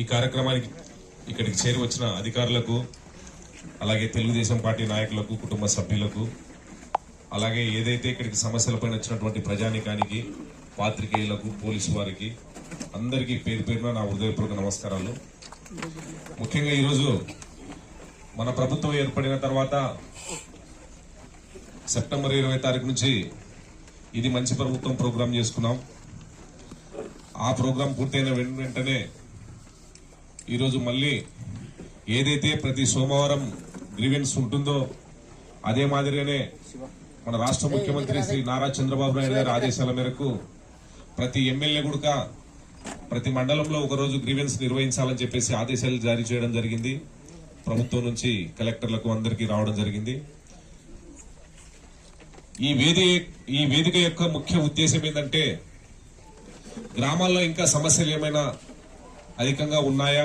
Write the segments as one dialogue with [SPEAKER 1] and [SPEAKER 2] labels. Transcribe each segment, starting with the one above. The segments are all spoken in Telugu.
[SPEAKER 1] ఈ కార్యక్రమానికి ఇక్కడికి చేరి వచ్చిన అధికారులకు అలాగే తెలుగుదేశం పార్టీ నాయకులకు కుటుంబ సభ్యులకు అలాగే ఏదైతే ఇక్కడికి సమస్యలపైన వచ్చినటువంటి ప్రజానికానికి పాత్రికేయులకు పోలీసు వారికి అందరికీ పేరు పేరున నా హృదయపూర్వక నమస్కారాలు. ముఖ్యంగా ఈరోజు మన ప్రభుత్వం ఏర్పడిన తర్వాత సెప్టెంబర్ ఇరవై తారీఖు నుంచి ఇది మంచి ప్రభుత్వం ప్రోగ్రాం చేసుకున్నాం. ఆ ప్రోగ్రాం పూర్తయిన వెంటనే ఈరోజు మళ్ళీ ఏదైతే ప్రతి సోమవారం గ్రీవెన్స్ ఉంటుందో అదే మాదిరిగానే మన రాష్ట్ర ముఖ్యమంత్రి శ్రీ నారా చంద్రబాబు నాయుడు గారి ఆదేశాల మేరకు ప్రతి ఎమ్మెల్యే కూడా ప్రతి మండలంలో ఒక రోజు గ్రీవెన్స్ నిర్వహించాలని చెప్పేసి ఆదేశాలు జారీ చేయడం జరిగింది. ప్రభుత్వం నుంచి కలెక్టర్లకు అందరికీ రావడం జరిగింది. ఈ వేది ఈ వేదిక యొక్క ముఖ్య ఉద్దేశం ఏంటంటే గ్రామాల్లో ఇంకా సమస్యలు ఏమైనా అధికంగా ఉన్నాయా?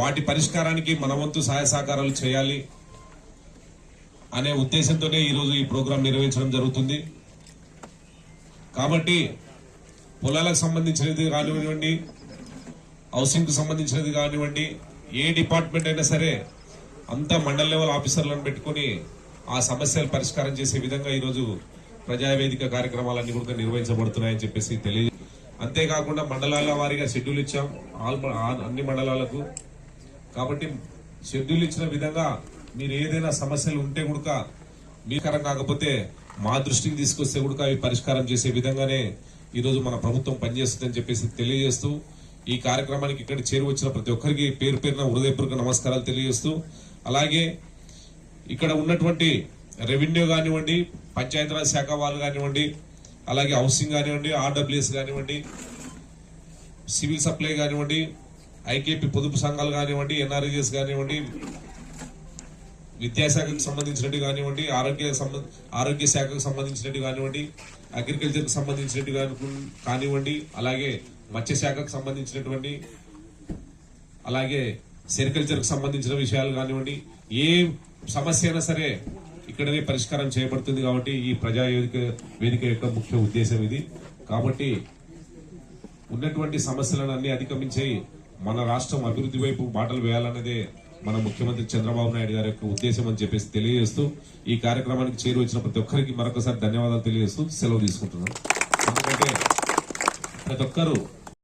[SPEAKER 1] వాటి పరిష్కారానికి మన వంతు సహాయ సహకారాలు చేయాలి అనే ఉద్దేశంతోనే ఈరోజు ఈ ప్రోగ్రాం నిర్వహించడం జరుగుతుంది. కాబట్టి పొలాలకు సంబంధించినది కానివ్వండి హౌసింగ్కు సంబంధించినది కానివ్వండి ఏ డిపార్ట్మెంట్ అయినా సరే అంతా మండల లెవెల్ ఆఫీసర్లను పెట్టుకుని ఆ సమస్యలు పరిష్కారం చేసే విధంగా ఈరోజు ప్రజావేదిక కార్యక్రమాలన్నీ కూడా నిర్వహించబడుతున్నాయని చెప్పేసి తెలియ అంతేకాకుండా మండలాల వారీగా షెడ్యూల్ ఇచ్చాం. ఆల్ ఆ- అన్ని మండలాలకు. కాబట్టి షెడ్యూల్ ఇచ్చిన విధంగా మీరు ఏదైనా సమస్యలు ఉంటే కూడా మీకరం కాకపోతే మా దృష్టికి తీసుకొస్తే కూడా అవి పరిష్కారం చేసే విధంగానే ఈరోజు మన ప్రభుత్వం పనిచేస్తుందని చెప్పేసి తెలియజేస్తూ ఈ కార్యక్రమానికి ఇక్కడ చేరువచ్చిన ప్రతి ఒక్కరికి పేరు పేరున హృదయపూర్వక నమస్కారాలు తెలియజేస్తూ అలాగే ఇక్కడ ఉన్నటువంటి రెవెన్యూ కానివ్వండి పంచాయతీరాజ్ శాఖ వాళ్ళు కానివ్వండి అలాగే హౌసింగ్ కానివ్వండి ఆర్డబ్ల్యూఎస్ కానివ్వండి సివిల్ సప్లై కానివ్వండి ఐకేపీ పొదుపు సంఘాలు కానివ్వండి ఎన్ఆర్ఈఎస్ కానివ్వండి విద్యాశాఖకు సంబంధించినట్టు కానివ్వండి ఆరోగ్య సంబ- ఆరోగ్య శాఖకు సంబంధించినట్టు కానివ్వండి అగ్రికల్చర్కు సంబంధించినట్టు కాని- కానివ్వండి అలాగే మత్స్య శాఖకు సంబంధించినటువంటి అలాగే సెరికల్చర్కు సంబంధించిన విషయాలు కానివ్వండి ఏ సమస్య అయినా సరే ఇక్కడనే పరిష్కారం చేయబడుతుంది కాబట్టి ఈ ప్రజా వేదిక వేదిక యొక్క ముఖ్య ఉద్దేశం ఇది. కాబట్టి ఉన్నటువంటి సమస్యలను అన్ని అధిగమించి మన రాష్ట్రం అభివృద్ధి వైపు బాటలు వేయాలన్నదే మన ముఖ్యమంత్రి చంద్రబాబు నాయుడు గారి యొక్క ఉద్దేశం అని చెప్పేసి తెలియజేస్తూ ఈ కార్యక్రమానికి చేరు వచ్చిన ప్రతి ఒక్కరికి మరొకసారి ధన్యవాదాలు తెలియజేస్తూ సెలవు తీసుకుంటున్నాను. ఎందుకంటే ప్రతి ఒక్కరు